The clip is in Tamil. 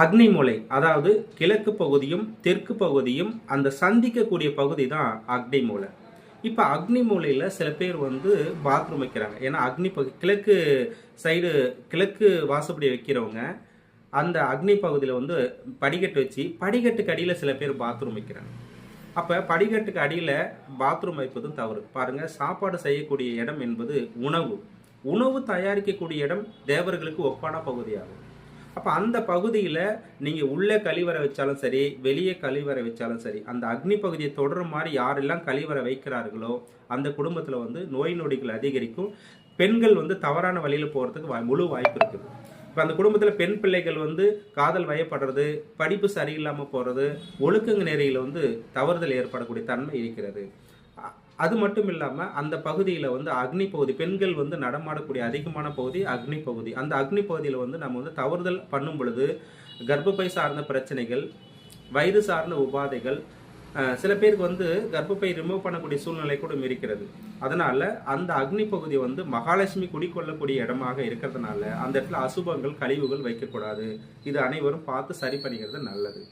அக்னி மூலை அதாவது கிழக்கு பகுதியும் தெற்கு பகுதியும் அந்த சந்திக்கக்கூடிய பகுதி தான் அக்னி மூலை. இப்போ அக்னி மூலையில் சில பேர் வந்து பாத்ரூம் வைக்கிறாங்க. ஏன்னா அக்னி பகு கிழக்கு சைடு கிழக்கு வாசப்படி வைக்கிறவங்க அந்த அக்னி பகுதியில் வந்து படிக்கட்டு வச்சு படிக்கட்டுக்கு அடியில் சில பேர் பாத்ரூம் வைக்கிறாங்க. அப்போ படிக்கட்டுக்கு அடியில் பாத்ரூம் வைப்பதும் தவறு. பாருங்கள் சாப்பாடு செய்யக்கூடிய இடம் என்பது உணவு. உணவு தயாரிக்கக்கூடிய இடம் தேவர்களுக்கு ஒப்பான பகுதியாகும். அப்போ அந்த பகுதியில் நீங்கள் உள்ளே கழிவறை வச்சாலும் சரி வெளியே கழிவறை வச்சாலும் சரி அந்த அக்னி பகுதியை தொடர மாதிரி யாரெல்லாம் கழிவறை வைக்கிறார்களோ அந்த குடும்பத்தில் வந்து நோய் நொடிகள் அதிகரிக்கும். பெண்கள் வந்து தவறான வழியில் போகிறதுக்கு வாய் முழு வாய்ப்பு இருக்குது இப்போ அந்த குடும்பத்தில் பெண் பிள்ளைகள் வந்து காதல் வயப்படுறது படிப்பு சரியில்லாமல் போகிறது ஒழுக்கங்க நெறியில் வந்து தவறுதல் ஏற்படக்கூடிய தன்மை இருக்கிறது. அது மட்டும் இல்லாமல் அந்த பகுதியில் வந்து அக்னி பகுதி பெண்கள் வந்து நடமாடக்கூடிய அதிகமான பகுதி அக்னி பகுதி. அந்த அக்னி பகுதியில் வந்து நம்ம வந்து தவறுதல் பண்ணும் பொழுது கர்ப்பப்பை சார்ந்த பிரச்சனைகள் வயது சார்ந்த உபாதைகள் சில பேருக்கு வந்து கர்ப்பப்பை ரிமூவ் பண்ணக்கூடிய சூழ்நிலை கூட இருக்கிறது. அதனால அந்த அக்னி பகுதி வந்து மகாலட்சுமி குடிக்கொள்ளக்கூடிய இடமாக இருக்கிறதுனால அந்த இடத்துல அசுபங்கள் கழிவுகள் வைக்கக்கூடாது. இது அனைவரும் பார்த்து சரி பண்ணிக்கிறது நல்லது.